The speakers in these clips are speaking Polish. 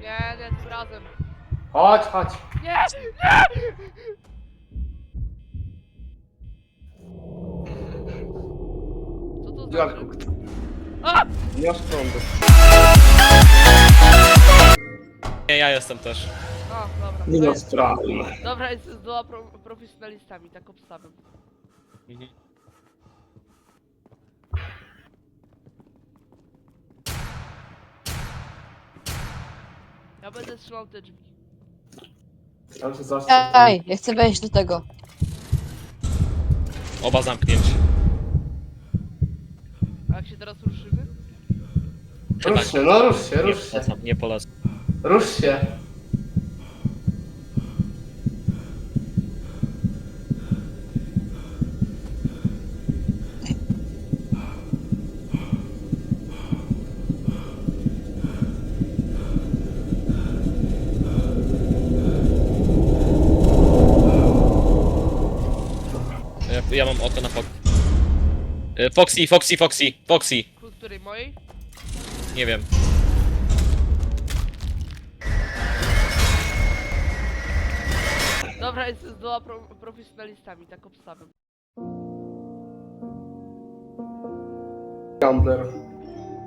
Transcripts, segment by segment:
Nie, nie, tym razem. Chodź, chodź. Nie, nie! Co to znaczy? Dziadku, A! nie masz prądu. Nie, ja jestem też. A, dobra. Nie to jest-. Dobra, jest z dwoma pro profesjonalistami, tak obstawiam. Ja będę strzelał te drzwi. Tam się. Ej, ja chcę wejść do tego. Oba zamknięć. A jak się teraz ruszymy? Rusz się, no rusz się, Nie rusz się. polecam, nie polecam. Rusz się. Ja, mam oko na Fox. Y, Foxy, Foxy, Foxy, Foxy. Której mojej? Nie wiem. Dobra, jest z dwoma pro profesjonalistami, tak obstawiam. Gambler.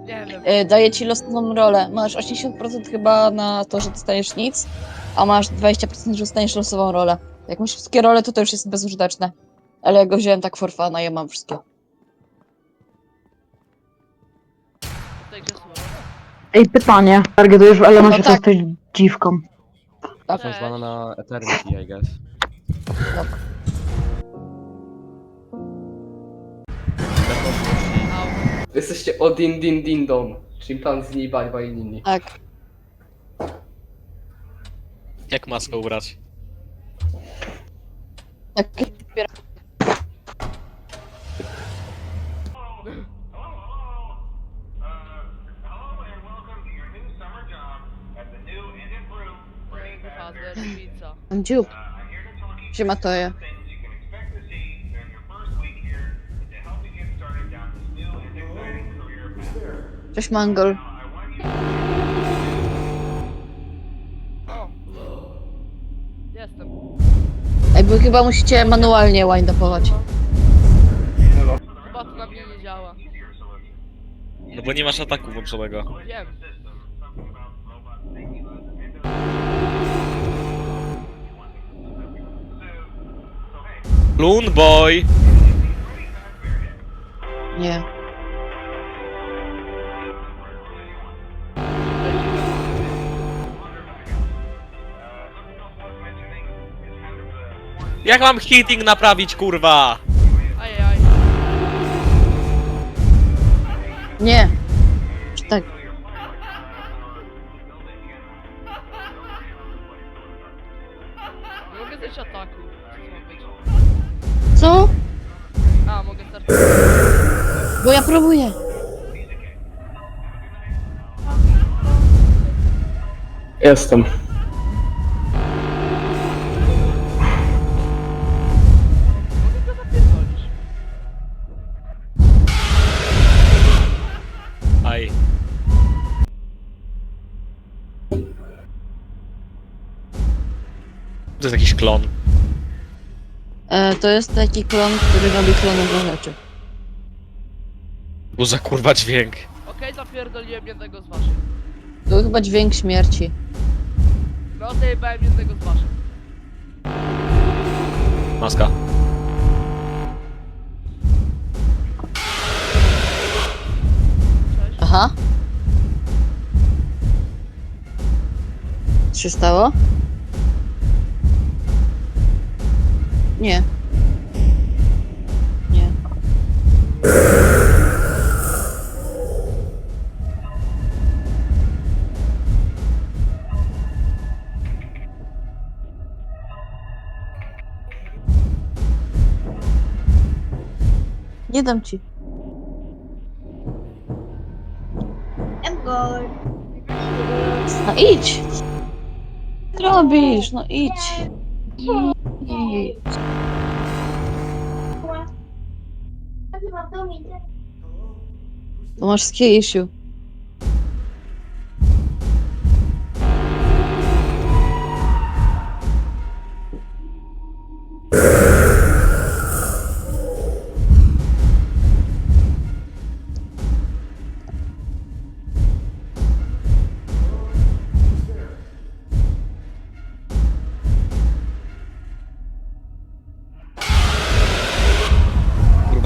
Nie wiem. E, daję ci losową rolę. Masz 80% chyba na to, że dostaniesz nic, a masz 20%, że dostaniesz losową rolę. Jak masz wszystkie role, to to już jest bezużyteczne. Ale ja go wziąłem tak for fun, a ja mam wszystkie. W tej grze słowo. Ej, pytanie. Targetujesz w elemencie, No to tak. jesteś dziwką. Tak. Cześć. zwana na Eternity, I guess. Au. Jesteście Odin Din Din Don. Chimpanzini Bye Bye Nini. Tak. Jak maskę ubrać? Tak. Dziób. Siema to. Cześć Mangol. Jestem. Ej, bo chyba musicie manualnie wind-upować. Chyba to na mnie nie działa. No bo nie masz ataku włączonego. Wiem. Loon Boy! Nie. Jak mam hitting naprawić, kurwa? Ajaj. Nie. Ja próbuję. Jestem. Aj. To jest jakiś klon. E, to jest taki klon, który robi klonowe rzeczy. Bo za kurwa dźwięk. Okej, zapierdoliłem jednego z waszych. To był chyba dźwięk śmierci. No, zajebałem jednego z waszych. Maska. Cześć. Aha. Co się stało? Nie. Nie. Nie dam ci. No idź! Co robisz? No idź. Idź. To masz skill issue.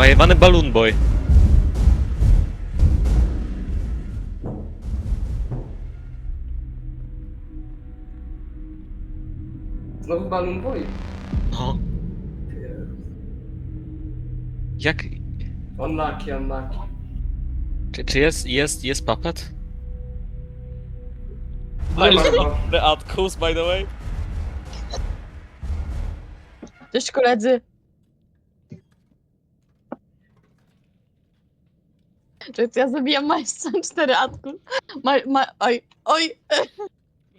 Kurwa, jebany Balloon Boy. Znowu Balloon Boy. No. Jak... Unlucky, unlucky. Czy, czy jest, jest, jest ma go. The Atkus, by the way. Cześć koledzy. Czy ja zabijam majstra 4 atku? Ma, ma, oj, oj,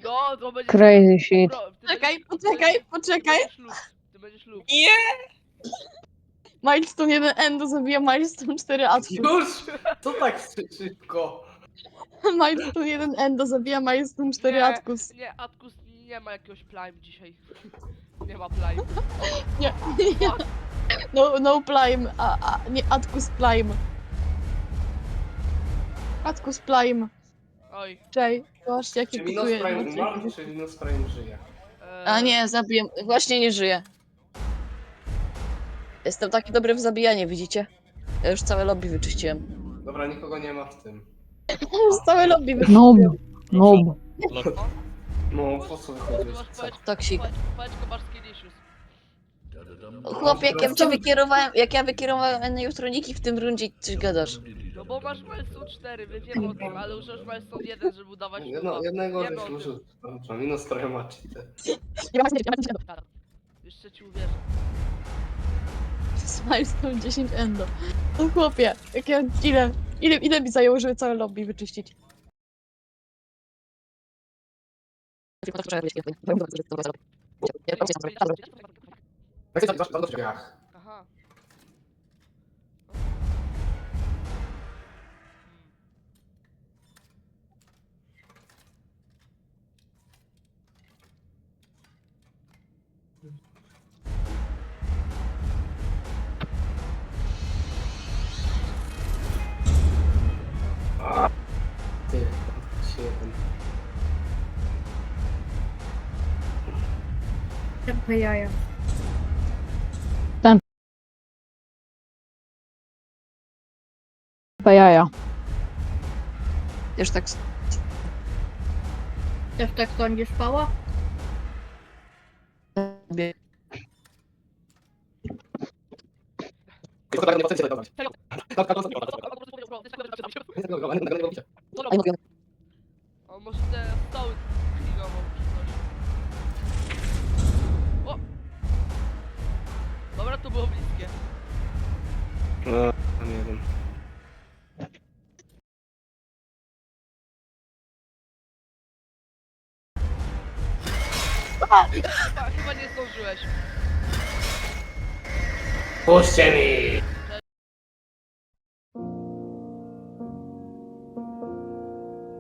No, to będzie... Crazy shit. Bro, ty Czekaj, będziesz- poczekaj, ty poczekaj. będziesz lub. Ty będziesz lub. Milestone 1 endo zabija Milestone 4 atku. Już! Co tak szy- szybko? Milestone 1 endo zabija Milestone 4 Nie. atkus. Nie, Atkus nie ma jakiegoś Prime dzisiaj. Nie ma Prime. Nie, no, no Prime, a, a, nie, atkus Prime. Atkus Prime. Oj. Czej, zobaczcie jakie Czy Minus kupuje. Prime umarł, czy Minus Prime żyje? E, A nie, zabiję. Właśnie nie żyję. Jestem taki dobry w zabijanie, widzicie? Ja już całe lobby wyczyściłem. Dobra, nikogo nie ma w tym. Ja już całe lobby Noob. wyczyściłem. Noob. No, po co wychodzisz? masz pałeczkę, Toksik. pałeczkę masz jak ja cię wykierowałem, jak ja wykierowałem na jutroniki w tym rundzie, coś gadasz. No bo masz milestone 4, my wiemy o tym, ale używasz milestone 1, żeby udawać Jedno, nuba. jednego Wiemy żeś o tym. użył. Dobrze, Minus Prime ma cheaty. Nie ma nie ma Dobra. Jeszcze ci uwierzę. Milestone 10 endo. No chłopie, jak ja, ile, ile, ile mi zajęło, żeby całe lobby wyczyścić? Jak chcesz, Czapka jaja. Jaja. Już tak Też tak sądzisz, Pała? Jest to tak, nie potencjał dawać. Serio? Tak, tak, tak, tak. Nie, nie. A nie mówię. Chyba, chyba nie zdążyłeś. Puśćcie mi!